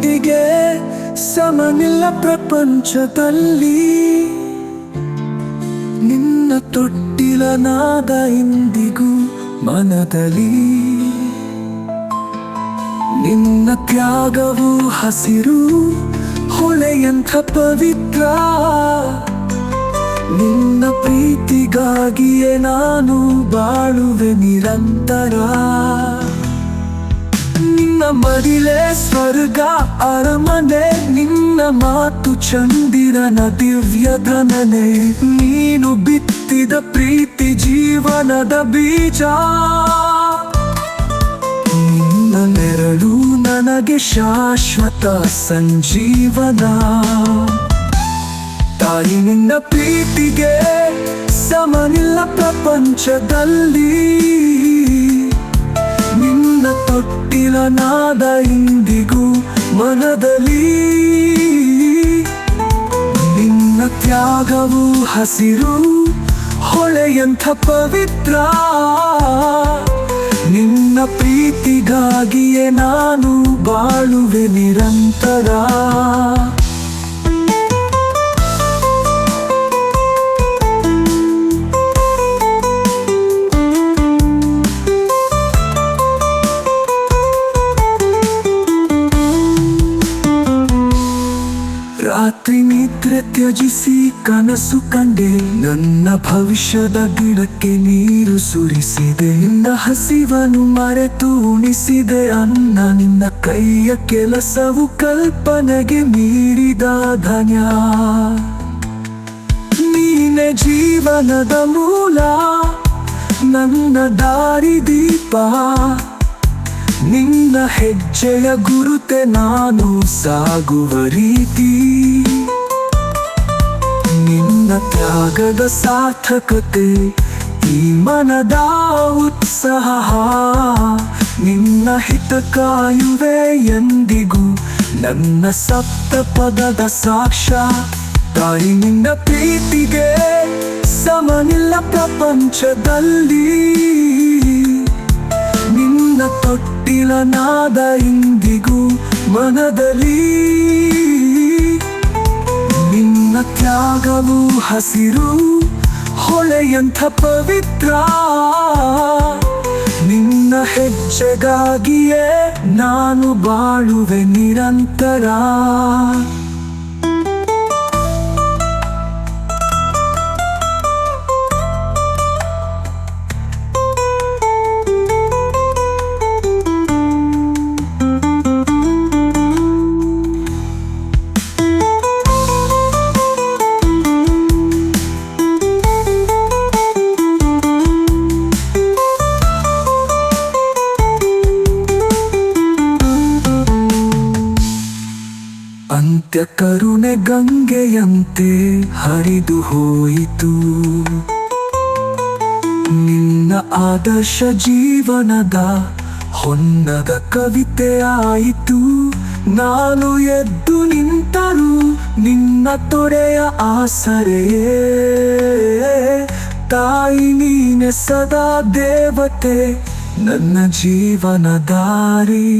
ಪ್ರೀತಿಗೆ ಸಮನಿಲ್ಲ ಪ್ರಪಂಚದಲ್ಲಿ. ನಿನ್ನ ತೊಟ್ಟಿಲನಾದ ಇಂದಿಗೂ ಮನದಲ್ಲಿ. ನಿನ್ನ ತ್ಯಾಗವು ಹಸಿರು, ಹೊಳೆಯಂಥ ಪವಿತ್ರ. ನಿನ್ನ ಪ್ರೀತಿಗಾಗಿಯೇ ನಾನು ಬಾಳುವೆ ನಿರಂತರ. ಮಡಿಲೇ ಸ್ವರ್ಗ, ಅರಮನೆ, ನಿನ್ನ ಮಾತು ಚಂದಿರನ ದಿವ್ಯಧನನೆ ನೀನು ಬಿತ್ತಿದ ಪ್ರೀತಿ ಜೀವನದ ಬೀಜ. ನಿನ್ನ ನೆರಳು ನನಗೆ ಶಾಶ್ವತ ಸಂಜೀವನ. ತಾಯಿ ನಿನ್ನ ಪ್ರೀತಿಗೆ ಸಮನಿಲ್ಲ ಪ್ರಪಂಚದಲ್ಲಿ. ತೊಟ್ಟಿಲ ನಾದ ಇಂದಿಗೂ ಮನದಲ್ಲಿ ನಿನ್ನ ತ್ಯಾಗವು ಹಸಿರು ಹೊಳೆಯಂಥ ಪವಿತ್ರ. ನಿನ್ನ ಪ್ರೀತಿಗಾಗಿಯೇ ನಾನು ಬಾಳುವೆ ನಿರಂತರ. ರಾತ್ರಿ ನಿದ್ರೆ ತ್ಯಜಿಸಿ ಕನಸು ಕಂಡೆ. ನನ್ನ ಭವಿಷ್ಯದ ಗಿಡಕ್ಕೆ ನೀರು ಸುರಿಸಿದೆ. ನಿನ್ನ ಹಸಿವನ್ನು ಮರೆತು ಉಣಿಸಿದೆ. ಅನ್ನ ನಿನ್ನ ಕೈಯ ಕೆಲಸವು ಕಲ್ಪನೆಗೆ ಮೀರಿದ ಧನ್ಯ. ನೀನೆ ಜೀವನದ ಮೂಲ. ನನ್ನ ದಾರಿ ದೀಪ. ನಿನ್ನ ಹೆಜ್ಜೆಯ ಗುರುತೆ ನಾನು ಸಾಗುವ ರೀತಿ. ನಿನ್ನ ತ್ಯಾಗದ ಸಾರ್ಥಕತೆ, ಈ ಮನದ ಉತ್ಸಾಹ, ನಿನ್ನ ಹಿತ ಕಾಯುವೆ ಎಂದಿಗೂ ನನ್ನ ಸಪ್ತ ಪದದ ಸಾಕ್ಷ. ತಾಯಿ, ನಿನ್ನ ಪ್ರೀತಿಗೆ ಸಮನಿಲ್ಲ ಪ್ರಪಂಚದಲ್ಲಿ. ನಿನ್ನ ತೊಟ್ಟಿಲನಾದ ಇಂದಿಗೂ ಮನದಲ್ಲಿ ತ್ಯಾಗವು ಹಸಿರು ಹೊಳೆಯಂಥ ಪವಿತ್ರ. ನಿನ್ನ ಹೆಜ್ಜೆಗಾಗಿಯೇ ನಾನು ಬಾಳುವೆ ನಿರಂತರ. ಅಂತ್ಯ ಕರುಣೆ ಗಂಗೆಯಂತೆ ಹರಿದು ಹೋಯಿತು. ನಿನ್ನ ಆದರ್ಶ ಜೀವನದ ಹೊನ್ನದ ಕವಿತೆ ಆಯಿತು. ನಾನು ಎದ್ದು ನಿಂತರು ನಿನ್ನ ತೊಡೆಯ ಆಸರೆಯೇ. ತಾಯಿ ನೀನೆ ಸದಾ ದೇವತೆ, ನನ್ನ ಜೀವನ ದಾರಿ